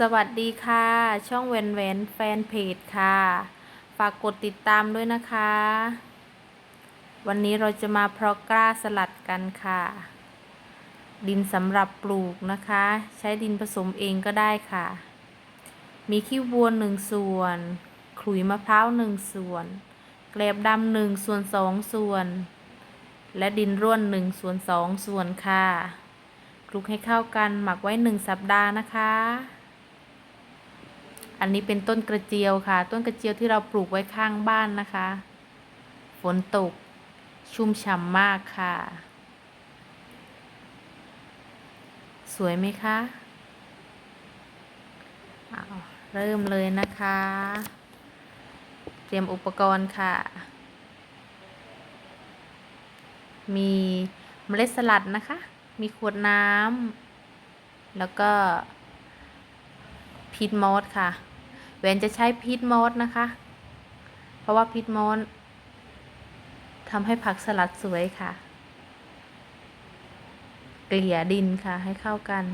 สวัสดีค่ะ ช่องเวนเวนแฟนเพจค่ะ ฝากกดติดตามด้วยนะคะ วันนี้เราจะมาเพาะกล้าสลัดกันค่ะ ดินสำหรับปลูกนะคะ ใช้ดินผสมเองก็ได้ค่ะ มีขี้วัวหนึ่งส่วนขลุยมะพร้าวหนึ่งส่วนแกลบดำหนึ่งส่วนสองส่วน และดินร่วนหนึ่งส่วนสองส่วนค่ะคลุกให้เข้ากันหมักไว้หนึ่งสัปดาห์นะคะ อันนี้เป็นต้นกระเจียวค่ะ ต้นกระเจียวที่เราปลูกไว้ข้างบ้านนะคะ ฝนตกชุ่มฉ่ำมากค่ะ สวยไหมคะเเริ่มเลยนะคะ เตรียมอุปกรณ์ค่ะ มีเมล็ดสลัดนะคะ มีขวดน้ำแล้วก็พีทมอสค่ะ แหวนจะใช้พีทมอสนะคะ เพราะว่าพีทมอสทำให้ผักสลัดสวยค่ะ เกลี่ยดินค่ะให้เข้ากัน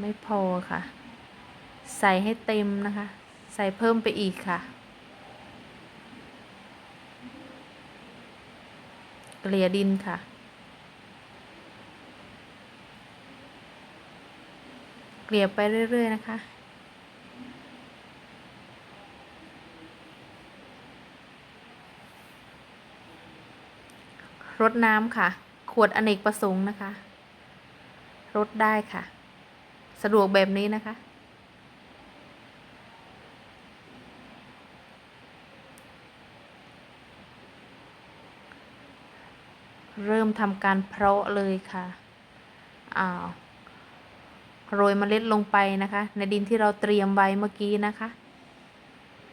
ไม่พอค่ะ ใส่ให้เต็มนะคะ ใส่เพิ่มไปอีกค่ะ เกลี่ยดินค่ะ เกลี่ยไปเรื่อย ๆ นะคะ รดน้ำค่ะ ขวดอเนกประสงค์นะคะ รดได้ค่ะ สะดวกแบบนี้นะคะเริ่มทำการเพาะเลยค่ะ อ้าว โรยเมล็ดลงไปนะคะ ในดินที่เราเตรียมไว้เมื่อกี้นะคะ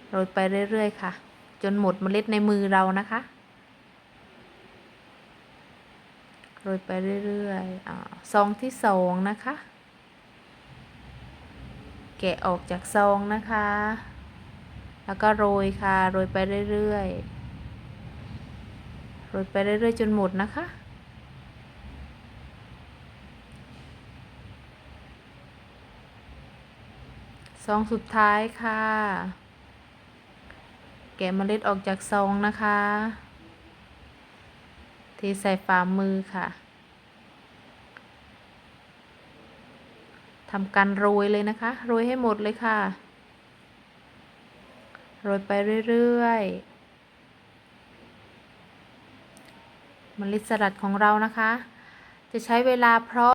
โรยไปเรื่อยๆค่ะ จนหมดเมล็ดในมือเรานะคะ โรยไปเรื่อยๆอซองที่สองนะคะ แกะออกจากซองนะคะ แล้วก็โรยค่ะ โรยไปเรื่อยๆ โรยไปเรื่อยๆ จนหมดนะคะ ซองสุดท้ายค่ะ แกะเมล็ดออกจากซองนะคะ เทใส่ฝ่ามือค่ะทำการโรยเลยนะคะ โรยให้หมดเลยค่ะ โรยไปเรื่อยๆเมล็ดสลัดของเรานะคะ จะใช้เวลาเพราะ